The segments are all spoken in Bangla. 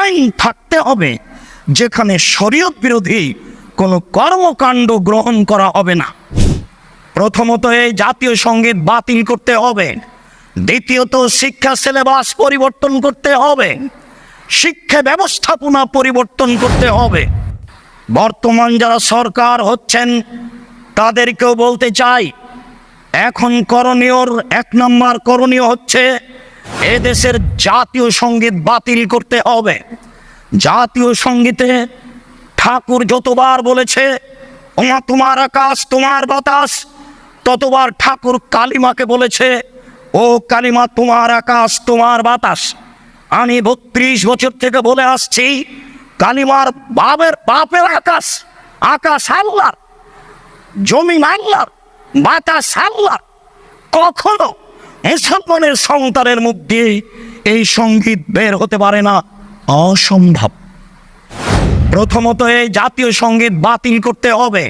আইন থাকতে হবে, যেখানে শরীয়ত বিরোধী কোনো কর্মকাণ্ড গ্রহণ করা হবে না। প্রথমত এই জাতীয় সংগীত বাতিল করতে হবে। দ্বিতীয়ত শিক্ষা সিলেবাস পরিবর্তন করতে হবে। শিক্ষা ব্যবস্থাপনা পরিবর্তন করতে হবে। বর্তমান যারা সরকার হচ্ছেন, তাদেরকেও বলতে চাই, এখন করণীয়র এক নম্বর করণীয় হচ্ছে এদেশের জাতীয় সংগীত বাতিল করতে হবে। জাতীয় সঙ্গীতে ঠাকুর যতবার বলেছে, ওমা তোমার আকাশ, তোমার বাতাস ততবার ঠাকুর কালিমাকে বলেছে, ও কালিমা, তোমার আকাশ, তোমার বাতাস আমি বত্রিশ বছর থেকে বলে আসছি, কালিমার বাবের বাপের আকাশ আকাশ আল্লাহর জমিন আল্লাহর বাতাস আল্লাহর কখনো মুসলমানের সন্তানের মুখ দিয়ে এই সংগীত বের হতে পারে না, অসম্ভব। প্রথমত এই জাতীয় সংগীত বাতিল করতে হবে।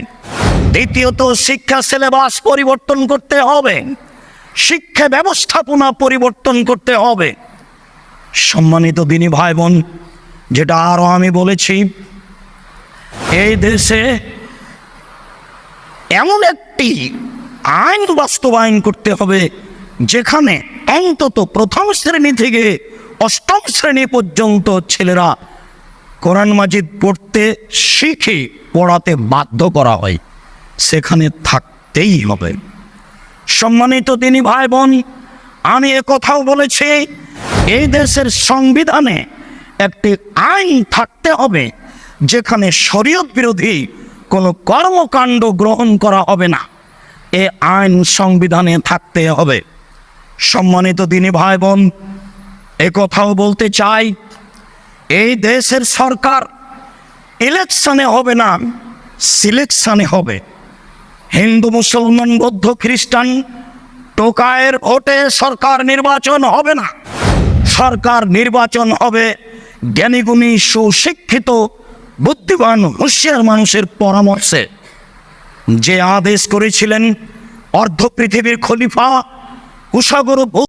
দ্বিতীয়ত শিক্ষা সিলেবাস পরিবর্তন করতে হবে। শিক্ষা ব্যবস্থাপনা পরিবর্তন করতে হবে। সম্মানিত দিনী ভাই বোন যেটা আরও আমি বলেছি, এই দেশে এমন একটি আইন বাস্তবায়ন করতে হবে যেখানে অন্তত প্রথম শ্রেণি থেকে অষ্টম শ্রেণি পর্যন্ত ছেলেরা কোরআন মাজিদ পড়তে শিখে, পড়াতে বাধ্য করা হয়। সেখানে থাকতেই হবে। সম্মানিত তিনি ভাই বোন আমি কথাও বলেছি, এই দেশের সংবিধানে একটি আইন থাকতে হবে, যেখানে শরীয়ত বিরোধী কোনো কর্মকাণ্ড গ্রহণ করা হবে না। এ আইন সংবিধানে থাকতে হবে। সম্মানিত দিনী ভাই বোন কথাও বলতে চাই, এই দেশের সরকার ইলেকশনে হবে না সিলেকশনে হবে। হিন্দু, মুসলমান, বৌদ্ধ, খ্রিস্টান টোকায়ের ভোটে সরকার নির্বাচন হবে না। সরকার নির্বাচন হবে জ্ঞানীগুণী, সুশিক্ষিত, বুদ্ধিমান, হুঁশিয়ার মানুষের পরামর্শে। যে আদেশ করেছিলেন অর্ধ পৃথিবীর খলিফা কুশাগর